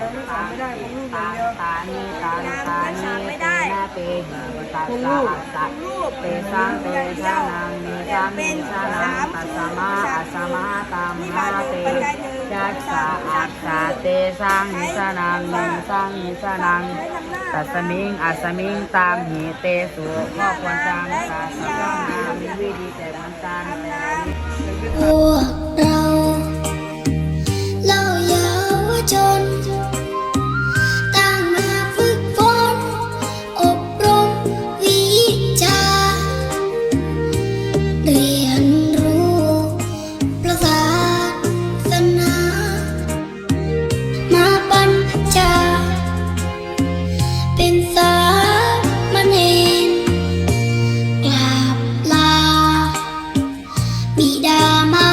ยังไม่สามไม่ได้ของลูกอย่างเดียวตานีตานีตานีเตนะเตหิตัสสะอัสสะเตสังเตชะนังนิสังนิชะนังตัสสะมาอัสสะมาตัมมาเตยัสสะอัสสะเตสังนิชะนังนิสังนิชะนังตัสสมิงอัสสมิงตามหิเตสุข้อควรจังตัสสะนามิวิธีแต่มันจันพวกเรา Bidama